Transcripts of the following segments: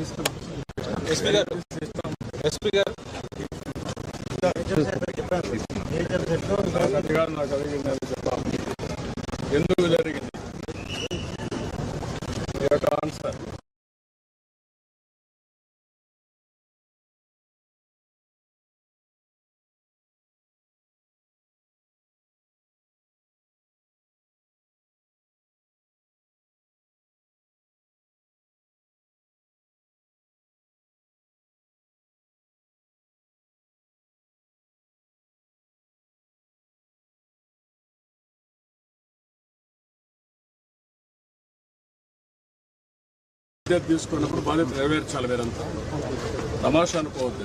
SP గారు SP గారు గారు నాకు అడిగిందని బాధ్యత తీసుకున్నప్పుడు బాధ్యత నెరవేర్చాలి మీరంతా. తమాషా అనుకోవద్దు.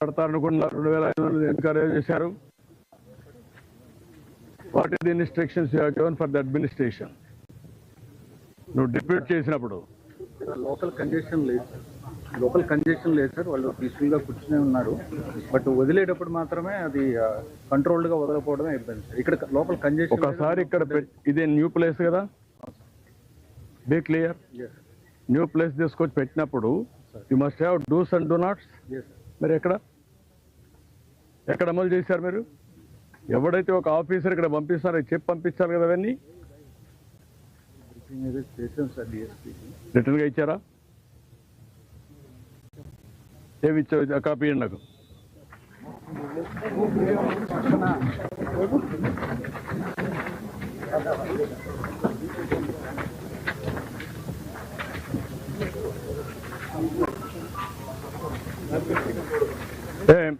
మాట్లాడతారనుకున్నారు రెండు వేల ఐదు వందలు ఎన్కరేజ్ చేశారు? What is the instructions you given for the administration నువ్వు డిప్యూట్ చేసినప్పుడు. లోకల్ కంజెషన్ లేదు. లోకల్ కంజెషన్ లేదు సార్ వాళ్ళు పీస్ఫుల్గా కూర్చునే ఉన్నారు. బట్ వదిలేటప్పుడు మాత్రమే అది కంట్రోల్డ్గా వదలకపోవడమే ఇబ్బంది సార్ ఇక్కడ లోకల్ కంజెషన్ ఒకసారి ఇక్కడ ఇదే న్యూ ప్లేస్ కదా? బీ క్లియర్ న్యూ ప్లేస్ తీసుకొచ్చి పెట్టినప్పుడు you must have dos and do nots మరి ఎక్కడ? ఎక్కడ అమలు చేశారు మీరు? ఎవడైతే ఒక ఆఫీసర్ ఇక్కడ పంపిస్తారో చెప్పి పంపించాలి కదా అవన్నీ? చేసాం సార్ డిఎస్పీ రిటర్న్గా ఇచ్చారా? ఏమి ఇచ్చావు? కాపీ నాకు. ఏ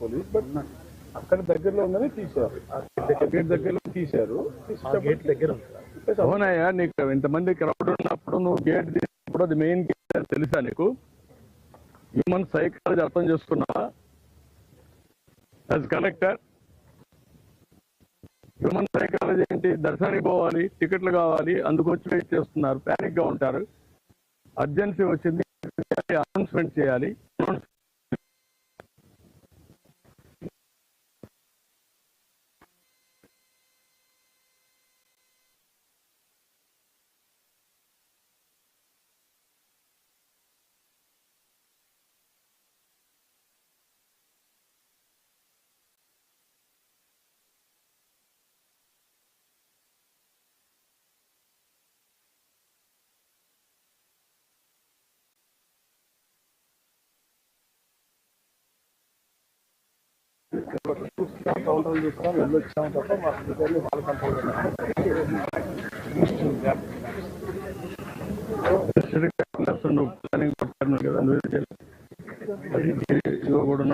పోలీస్ బట్ అక్కడ దగ్గరలో ఉందని తీశారు గేట్ దగ్గరలో తీశారు. గేట్ దగ్గర అవునయ్యా నీకు ఇంతమంది క్రౌడ్ ఉన్నప్పుడు నువ్వు గేట్ తీసినప్పుడు అది మెయిన్ గేట్ అని తెలుసా నీకు? హ్యూమన్ సైకాలజీ అర్థం చేసుకున్నావా? యాజ్ కలెక్టర్ హ్యూమన్ సైకాలజీ ఏంటి? దర్శనానికి పోవాలి టికెట్లు కావాలి అందుకు వచ్చి వెయిట్ చేస్తున్నారు ప్యానిక్గా ఉంటారు. అర్జెన్సీ వచ్చింది అనౌన్స్మెంట్ చేయాలి కౌంటర్ చేస్తాం వెళ్ళొచ్చాం తప్ప మా వాళ్ళ కంట్రోల్ ప్లానింగ్ పట్టాను కదా అది కూడా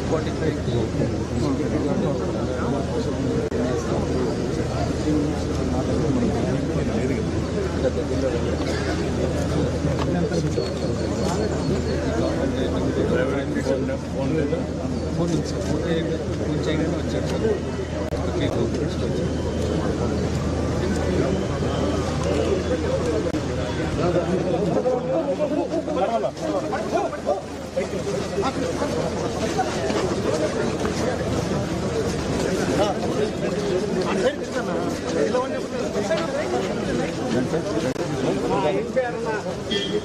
ఎయిట్ ఫార్టీ ఫైవ్కి ఫోన్ ఫోన్ ఫోన్ చేయగానే వచ్చాడు సార్ కేక్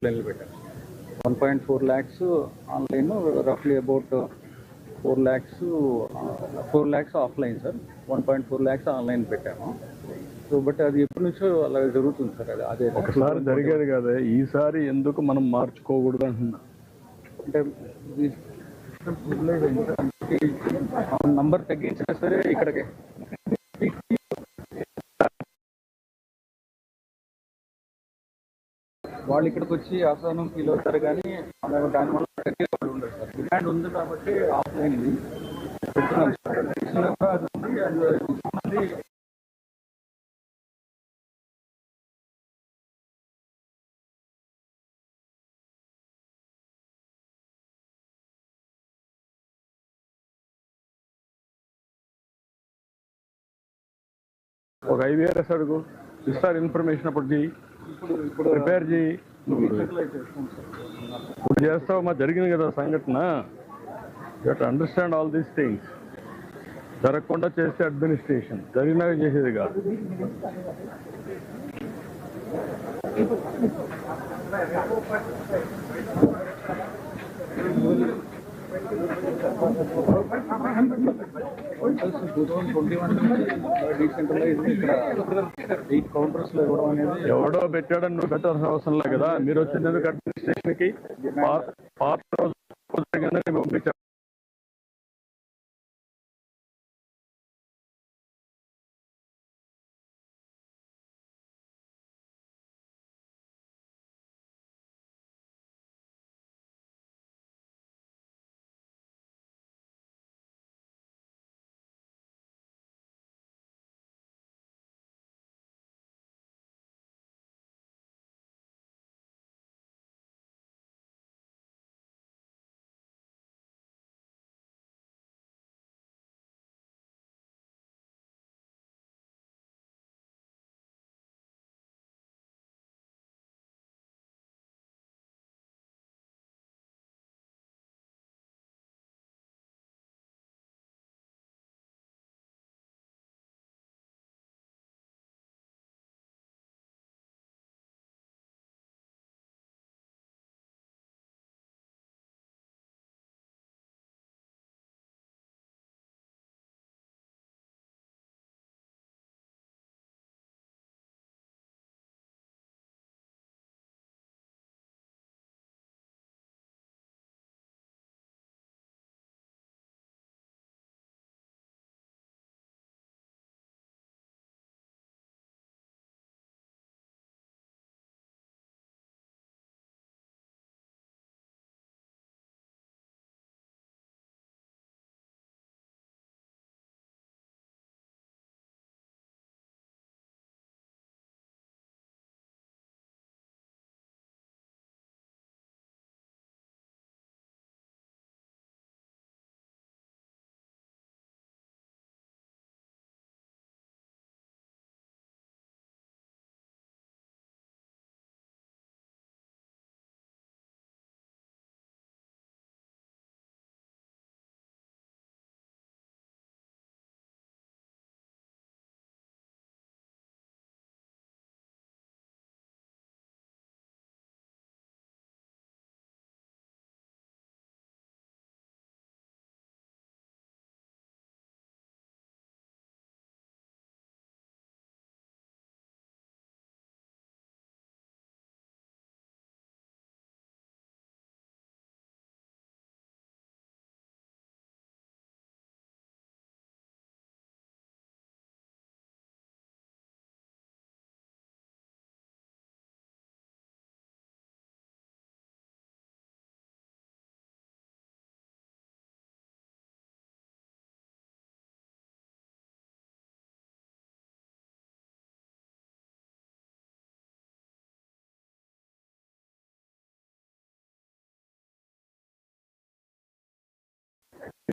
ఆన్లైన్లో పెట్టాను one point four lakhs online రఫ్లీ about four lakhs four lakhs offline sir. One point four lakhs online పెట్టాము. సో బట్ అది ఎప్పటి నుంచో అలా జరుగుతుంది సార్. అది అదే ఒకసారి జరిగేది కదా ఈసారి ఎందుకు మనం మార్చుకోకూడదు అంటున్నా. అంటే నంబర్ తగ్గించినా సరే ఇక్కడికి. వాళ్ళు ఇక్కడికి వచ్చి అసహనం ఫీల్ అవుతారు కానీ దానివల్ల వాళ్ళు ఉండరు సార్. డిమాండ్ ఉంది కాబట్టి ఆఫ్లైన్ ఇది. పెడుతున్నాం సార్. అది ఉంది. ఒక ఐవీఆర్ఎస్ అడుగు ఇస్తారు ఇన్ఫర్మేషన్ అప్పటికి ప్రిపేర్ చేయి. ఇప్పుడు చేస్తావు మా జరిగింది కదా సంఘటన. You understand all these things జరగకుండా చేస్తే అడ్మినిస్ట్రేషన్ జరిగినాక చేసేది కాదు. టూ థౌసండ్ కౌంటర్స్లో ఎవడో పెట్టాడని నువ్వు పెట్టాల్సిన అవసరం లేదు కదా. మీరు వచ్చినందుకు అడ్మినిస్ట్రేషన్కి పాత రోజు పంపించారు.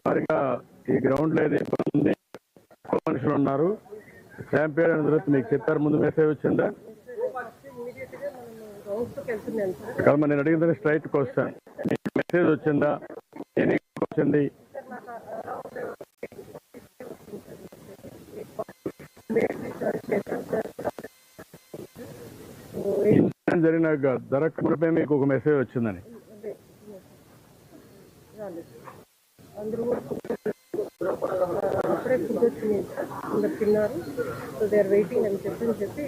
వారిగా ఈ గ్రౌండ్లో ఏదో ఇబ్బంది ఎక్కువ మనుషులు ఉన్నారు. శాంపియర్ అయిన తర్వాత మీకు చెప్పారు ముందు మెసేజ్ వచ్చిందా? ఇమీడియట్గా మనం కాదు నేను అడిగింది స్ట్రైట్ క్వశ్చన్ మీకు మెసేజ్ వచ్చిందా? దేనికి వచ్చింది? ఇన్సిడెంట్ జరిగిన జరగకపోతే మీకు ఒక మెసేజ్ వచ్చిందని. ఫుడ్ వచ్చింది అందరు తిన్నారు. సో దే ఆర్ వెయిటింగ్ అని చెప్పని చెప్పి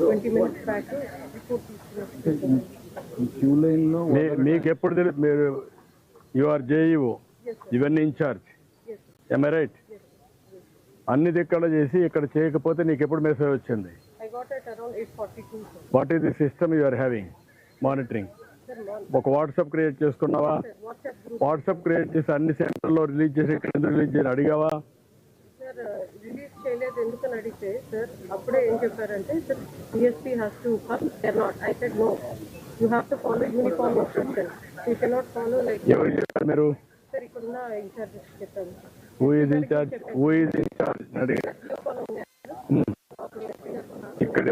ట్వంటీ మినిట్స్ బ్యాక్ రిపోర్ట్ తీసుకున్నారు. మీకు ఎప్పుడు తెలుసు మీరు యు ఆర్ జేఈఓ ఇవన్నీ ఇన్ఛార్జ్ ఎంఐ రైట్ అన్ని దిక్కడ చేసి ఇక్కడ చేయకపోతే నీకు ఎప్పుడు మెసేజ్ వచ్చింది what is the system you are having monitoring ఒక వాట్సాప్ క్రియేట్ చేసుకున్నావా? వాట్సాప్ క్రియేట్ చేసి అన్ని సెంటర్లో రిలీజ్ చేసి ఇక్కడ ఎందుకు రిలీజ్ చేయని అడిగావా? రిలీజ్ చేయలేదు ఎందుకని అడిగితే సార్ అప్పుడే ఏం చెప్పారంటే sir CSP has to come care not I said no you have to follow uniform instruction you cannot follow like మీరు? సార్ ఇక్కడున్న ఇన్ఛార్జ్ చెప్పాను who is incharge who incharge ఇక్కడ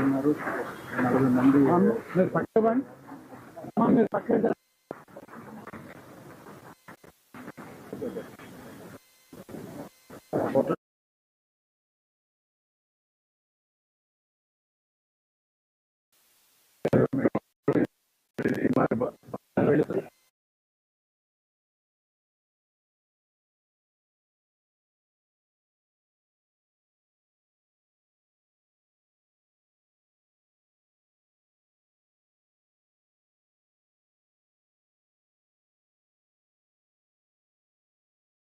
ఉన్నారు. నలభై మంది మీరు పక్కబండి మీరు పక్క